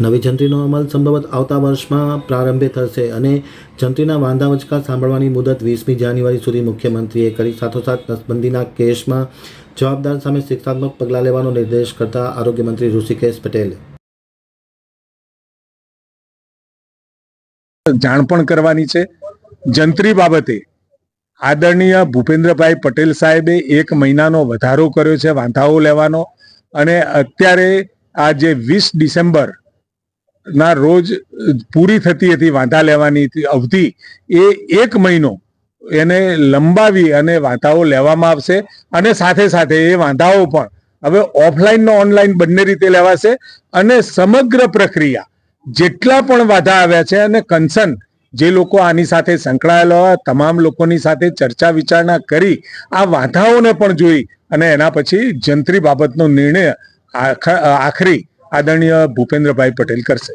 નવી જંત્રીનો અમલ સંભવત આવતા વર્ષમાં પ્રારંભે થશે અને જંત્રીના વાંધા વચકા સાંભળવાની મુદત વીસમી જાન્યુઆરી સુધી મુખ્યમંત્રીએ કરી. સાથોસાથ નસબંધીના કેસમાં જવાબદાર સામે શિક્ષાત્મક પગલાં લેવાનો નિર્દેશ કરતા આરોગ્યમંત્રી ઋષિકેશ પટેલ. જાણ પણ કરવાની છે. જંત્રી બાબતે આદરણીય ભૂપેન્દ્રભાઈ પટેલ સાહેબે એક મહિનાનો વધારો કર્યો છે વાંધાઓ લેવાનો અને અત્યારે આ જે વીસ ડિસેમ્બર ના, રોજ પૂરી થતી હતી, વાંધા લેવાની અવધિ. એ એક મહિનો એને લંબાવી અને વાંધાઓ લેવામાં આવશે અને સાથે સાથે એ વાંધાઓ પણ. હવે ઓફલાઈન ને ઓનલાઈન બંને રીતે લેવાશે અને સમગ્ર પ્રક્રિયા, જેટલા પણ વાધા આવ્યા છે અને કન્સર્ન જે લોકો આની સાથે સંકળાયેલા તમામ લોકોની સાથે ચર્ચા વિચારણા કરી, આ વાંધાઓને પણ જોઈ અને એના પછી જંત્રી બાબતનો નિર્ણય આખ- આખરી આદરણીય ભૂપેન્દ્રભાઈ પટેલ કરશે.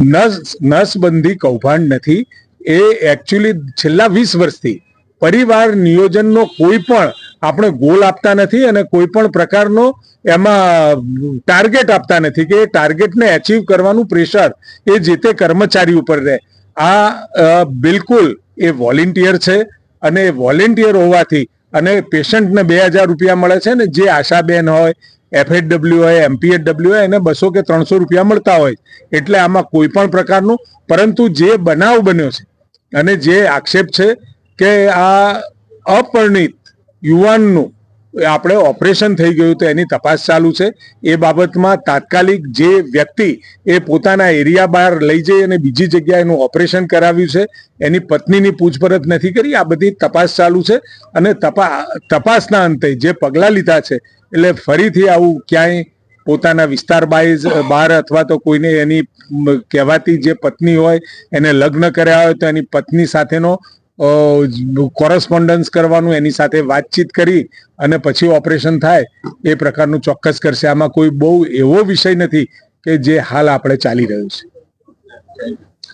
નસ, નસબંધી કૌભાંડ નથી, એ એકચ્યુઅલી છેલ્લા વીસ વર્ષથી પરિવાર નિયોજનનો કોઈ પણ આપણે ગોલ આપતા નથી અને કોઈ પણ પ્રકારનો એમાં ટાર્ગેટ આપતા નથી કે એ ટાર્ગેટને એચીવ કરવાનું પ્રેશર એ જે તે કર્મચારી ઉપર રહે. આ બિલકુલ એ વોલેન્ટિયર છે અને વોલેન્ટિયર હોવાથી અને પેશન્ટને બે હજાર રૂપિયા મળે છે ને જે આશાબેન હોય એફએડબલ્યુ હોય એમપીએડબલ્યુ હોય એને બસો કે ત્રણસો રૂપિયા મળતા હોય. એટલે આમાં કોઈ પણ પ્રકારનું, પરંતુ જે બનાવ બન્યો છે અને જે આક્ષેપ છે કે આ અપરિણિત યુવાનનું આપણે ઓપરેશન થઈ ગયું તો એની તપાસ ચાલુ છે. એ બાબતમાં તાત્કાલિક જે વ્યક્તિ એ પોતાના એરિયા બહાર લઈ જઈ અને બીજી જગ્યાએ એનું ઓપરેશન કરાવ્યું છે, એની પત્નીની પૂછપરછ નથી કરી, આ બધી તપાસ ચાલુ છે. અને તપા, તપાસના અંતે જે પગલાં લીધા છે એટલે ફરીથી આવું ક્યાંય પોતાના વિસ્તાર બાય બહાર અથવા તો કોઈને એની કહેવાતી જે પત્ની હોય, એને લગ્ન કર્યા હોય તો એની પત્ની સાથેનો કોરસ્પોન્ડન્સ કરવાનું, એની સાથે વાતચીત કરી અને પછી ઓપરેશન થાય, એ પ્રકારનું ચોક્કસ કરશે. આમાં કોઈ બહુ એવો વિષય નથી કે જે હાલ આપણે ચાલી રહ્યું છે.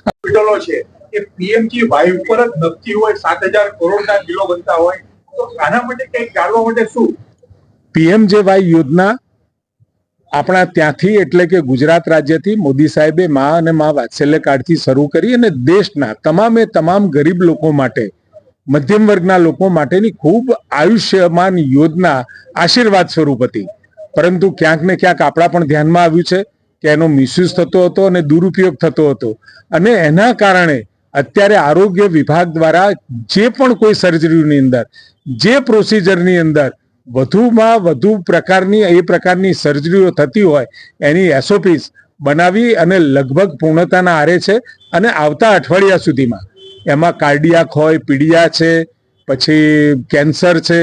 હોસ્પિટલો છે, એ પીએમજી વાય ઉપર જ નક્કી હોય, સાત હજાર કરોડના બિલો બનતા હોય, તો આના માટે કંઈક જાણવા માટે શું? પીએમજેવાય યોજના આપણા ત્યાંથી એટલે કે ગુજરાત રાજ્યથી મોદી સાહેબે મા અને મા વાત્સલ્ય કાર્ડથી શરૂ કરી અને દેશના તમામે તમામ ગરીબ લોકો માટે, મધ્યમ વર્ગના લોકો માટેની ખૂબ આયુષ્યમાન યોજના આશીર્વાદ સ્વરૂપ હતી. પરંતુ ક્યાંક ને ક્યાંક આપણા પણ ધ્યાનમાં આવ્યું છે કે એનો મિસયુઝ થતો હતો અને દુરુપયોગ થતો હતો. અને એના કારણે અત્યારે આરોગ્ય વિભાગ દ્વારા જે પણ કોઈ સર્જરીની અંદર, જે પ્રોસિજરની અંદર વધુમાં વધુ પ્રકારની, એ પ્રકારની સર્જરીઓ થતી હોય, એની એસઓપીસ બનાવી અને લગભગ પૂર્ણતાના આરે છે અને આવતા અઠવાડિયા સુધીમાં. એમાં કાર્ડિયાક હોય, પીડિયા છે, પછી કેન્સર છે,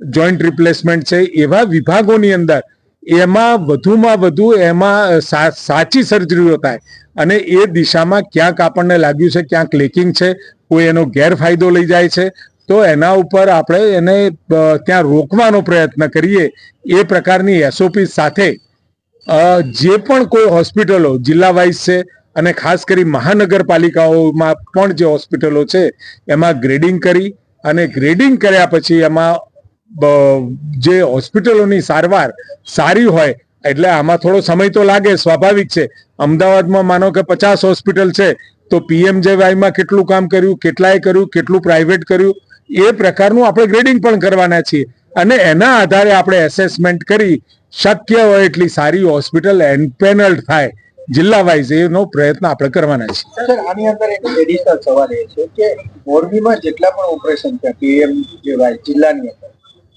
જોઈન્ટ રિપ્લેસમેન્ટ છે, એવા વિભાગોની અંદર એમાં વધુમાં વધુ એમાં સાચી સર્જરીઓ થાય અને એ દિશામાં ક્યાંક આપણને લાગ્યું છે ક્યાંક લેકિંગ છે, કોઈ એનો ગેરફાયદો લઈ જાય છે તો એના ઉપર આપણે એને ત્યાં રોકવાનો પ્રયત્ન કરીએ એ પ્રકારની એસઓપી સાથે. જે પણ કોઈ હોસ્પિટલો જિલ્લા વાઇઝ છે અને ખાસ કરી મહાનગરપાલિકાઓમાં પણ જે હોસ્પિટલો છે, એમાં ગ્રેડિંગ કરી અને ગ્રેડિંગ કર્યા પછી એમાં જે હોસ્પિટલોની સારવાર સારી હોય, એટલે આમાં થોડો સમય તો લાગે, સ્વાભાવિક છે. અમદાવાદમાં માનો કે પચાસ હોસ્પિટલ છે, તો પીએમજેવાયમાં કેટલું કામ કર્યું, કેટલાએ કર્યું, કેટલું પ્રાઇવેટ કર્યું એ પ્રકારનું આપણે ગ્રેડિંગ પણ કરવાના છીએ. અને એના આધારે આપણે એસેસમેન્ટ કરી શક્ય હોય એટલી સારી હોસ્પિટલ એનપેનલ થાય. જિલ્લા વાઇઝ એનો પ્રયત્ન આપણે કરવાના છીએ. સર આની અંદર એક એડિશનલ સવાલ એ છે કે મોરબીમાં જેટલા પણ ઓપરેશન છે, પીએમ જેવાય જિલ્લાની અંદર,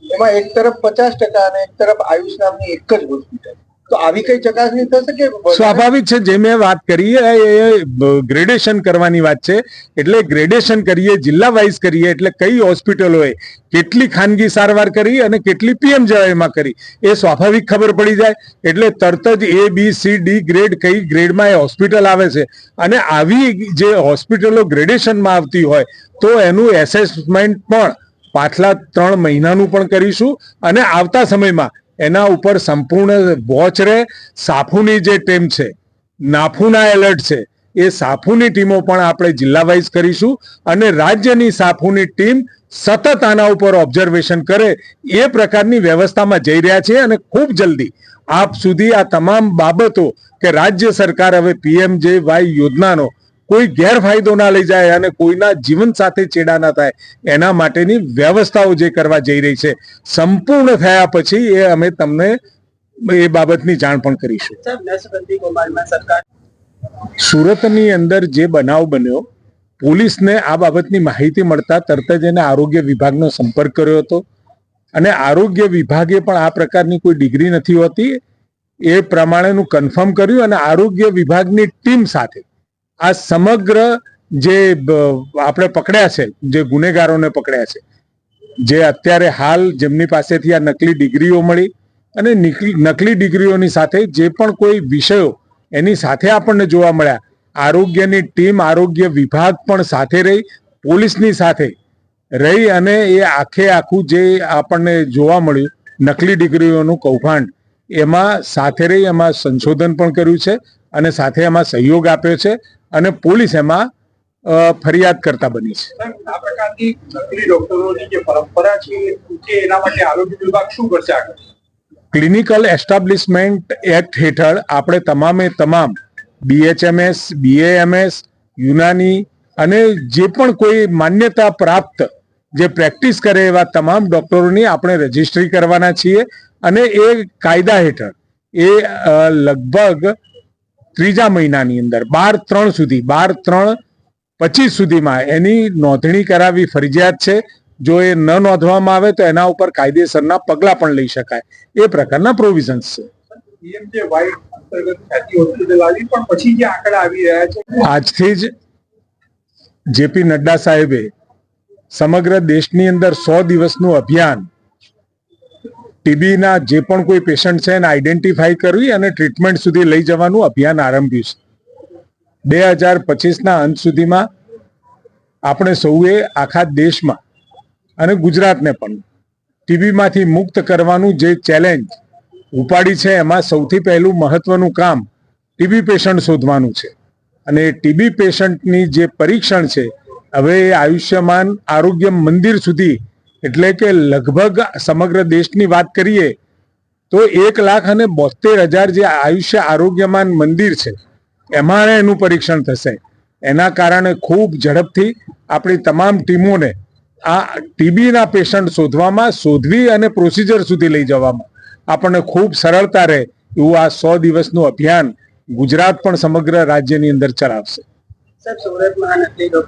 એમાં એક તરફ પચાસ ટકા અને એક તરફ આયુષ નામની એક જ હોસ્પિટલ તો આવી કઈ ચકાસણી થશે સ્વાભાવિક છે, જે મેં વાત કરી એ ગ્રેડેશન કરવાની વાત છે. એટલે ગ્રેડેશન કરીએ, જિલ્લા વાઇઝ કરીએ, એટલે કઈ હોસ્પિટલોએ કેટલી ખાનગી સારવાર કરી અને કેટલી પીએમમાં કરી, એ સ્વાભાવિક ખબર પડી જાય. એટલે તરત જ A B C D grade, કઈ ગ્રેડમાં એ હોસ્પિટલ આવે છે. અને આવી જે હોસ્પિટલો ગ્રેડેશનમાં આવતી હોય, તો એનું એસેસમેન્ટ પણ પાછલા ત્રણ મહિનાનું પણ કરીશું. અને આવતા સમયમાં એના ઉપર સંપૂર્ણ વોચ રહે. સાફુની જે ટીમ છે, નાફુના એલર્ટ છે, એ સાફુની ટીમો પણ આપણે જિલ્લા વાઇઝ કરીશું અને રાજ્યની સાફુની ટીમ સતત આના ઉપર ઓબ્ઝર્વેશન કરે એ પ્રકારની વ્યવસ્થામાં જઈ રહ્યા છે અને ખૂબ જલ્દી આપ સુધી આ તમામ બાબતો કે રાજ્ય સરકાર હવે પીએમ જે વાય યોજનાનો કોઈ ગેરફાયદો ના લઈ જાય અને કોઈના જીવન સાથે ચેડા ના થાય એના માટેની વ્યવસ્થાઓ જે કરવા જઈ રહી છે સંપૂર્ણ થયા પછી એ અમે તમને એ બાબતની જાણ પણ કરીશું. સુરતની અંદર જે બનાવ બન્યો પોલીસને આ બાબતની માહિતી મળતા તરત જ એને આરોગ્ય વિભાગનો સંપર્ક કર્યો હતો. અને આરોગ્ય વિભાગે પણ આ પ્રકારની કોઈ ડિગ્રી નથી હોતી. એ પ્રમાણેનું કન્ફર્મ કર્યું અને આરોગ્ય વિભાગની ટીમ સાથે આ સમગ્ર જે આપણે પકડ્યા છે, જે ગુનેગારોને પકડ્યા છે, જે અત્યારે હાલ જેમની પાસેથી આ નકલી ડિગ્રીઓ મળી અને નકલી ડિગ્રીઓની સાથે જે પણ કોઈ વિષયો એની સાથે આપણને જોવા મળ્યા. આરોગ્યની ટીમ, આરોગ્ય વિભાગ પણ સાથે રહી, પોલીસની સાથે રહી અને એ આખે આખું જે આપણને જોવા મળ્યું, નકલી ડિગ્રીઓનું કૌભાંડ, એમાં સાથે રહી, એમાં સંશોધન પણ કર્યું છે અને સાથે એમાં સહયોગ આપ્યો છે. અને પોલીસ એમાં ફરિયાદ કરતા બની છે. આ પ્રકારની ડોક્ટરોની જે પરંપરા છે એના માટે આરોગ્ય વિભાગ શું કરશે આગળ? ક્લિનિકલ એસ્ટાબ્લિશમેન્ટ એક્ટ હેઠળ આપણે તમામે તમામ બીએચએમએસ બીએએમએસ યુનાની અને જે પણ કોઈ માન્યતા પ્રાપ્ત જે પ્રેક્ટિસ કરે એવા તમામ ડોક્ટરોની આપણે રજિસ્ટ્રી કરવાના છીએ. અને એ કાયદા હેઠળ એ લગભગ ત્રીજા મહિનાની અંદર, બાર ત્રણ સુધી, બાર ત્રણ પચીસ સુધીમાં એની નોંધણી કરાવવી ફરજિયાત છે. જો એ ન નોંધવામાં આવે તો એના ઉપર કાયદેસરના પગલાં પણ લઈ શકાય. એ પ્રકારના પ્રોવિઝન્સ છે. આજથી જ જેપી નડ્ડા સાહેબે સમગ્ર દેશની અંદર સો દિવસનું અભિયાન ટીબીના જે પણ કોઈ પેશન્ટ છે એને આઈડેન્ટિફાઈ કરવી અને ટ્રીટમેન્ટ સુધી લઈ જવાનું અભિયાન આરંભ્યું છે. બે હજાર પચીસના અંત સુધીમાં આપણે સૌએ આખા દેશમાં અને ગુજરાતને પણ ટીબીમાંથી મુક્ત કરવાનું જે ચેલેન્જ ઉપાડી છે એમાં સૌથી પહેલું મહત્વનું કામ ટીબી પેશન્ટ શોધવાનું છે. અને ટીબી પેશન્ટની જે પરીક્ષણ છે, હવે આયુષ્યમાન આરોગ્ય મંદિર સુધી એટલે કે લગભગ સમગ્ર દેશની વાત કરીએ તો એક લાખ અને બોતેર હજાર જે આયુષ્ય આરોગ્યમાન મંદિર છે, એમાં એનું પરીક્ષણ થશે. એના કારણે ખૂબ ઝડપથી આપણી તમામ ટીમોને આ ટીબીના પેશન્ટ શોધવામાં, શોધવી અને પ્રોસિજર સુધી લઈ જવામાં આપણને ખૂબ સરળતા રહે એવું આ સો દિવસનું અભિયાન ગુજરાત પણ સમગ્ર રાજ્યની અંદર ચલાવશે. સુરત